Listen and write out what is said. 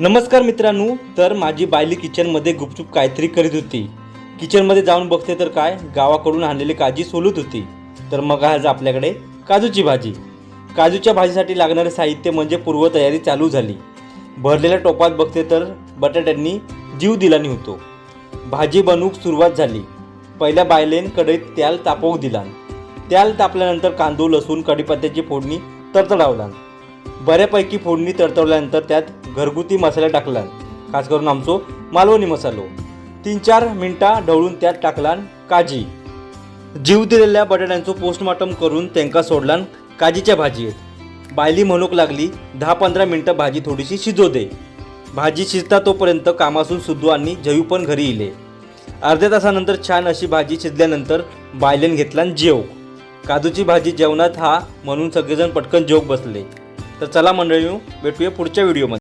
नमस्कार मित्रांनो तर माझी बायली किचनमध्ये गुपचूप काहीतरी करीत होती. किचनमध्ये जाऊन बघते तर काय गावाकडून आणलेली काजी सोलत होती. तर मग आज आपल्याकडे काजूची भाजी. काजूच्या भाजीसाठी लागणारे साहित्य म्हणजे पूर्वतयारी चालू झाली. भरलेल्या टोपात बघते तर बटाट्यांनी जीव दिलानी होतो भाजी बनवूक सुरुवात झाली. पहिल्या बायलेन कढईत त्याल तापवूक दिला. त्याल तापल्यानंतर कांदू लसूण कढीपत्त्याची फोडणी तडतडावला. बऱ्यापैकी फोडणी तडतडल्यानंतर त्यात घरगुती मसाला टाकला खास करून आमचो मालवणी मसालो. तीन चार मिनटां ढवळून त्यात टाकला काजी. जीव दिलेल्या बटाट्यांचो पोस्टमॉर्टम करून त्यांका सोडलान काजीच्या भाजयेत. बायली म्हणूक लागली दहा पंधरा मिनटं भाजी थोडीशी शिजो दे. भाजी शिजता तोपर्यंत कामासून सुद्धू आणि जयू पण घरी इले. अर्ध्या तासानंतर छान अशी भाजी शिजल्यानंतर बायलेन घेतला जेव. काजूची भाजी जेवणात हा म्हणून सगळेजण पटकन जेवक बसले. तर चला मंडळी भेटूया पुढच्या व्हिडिओमध्ये.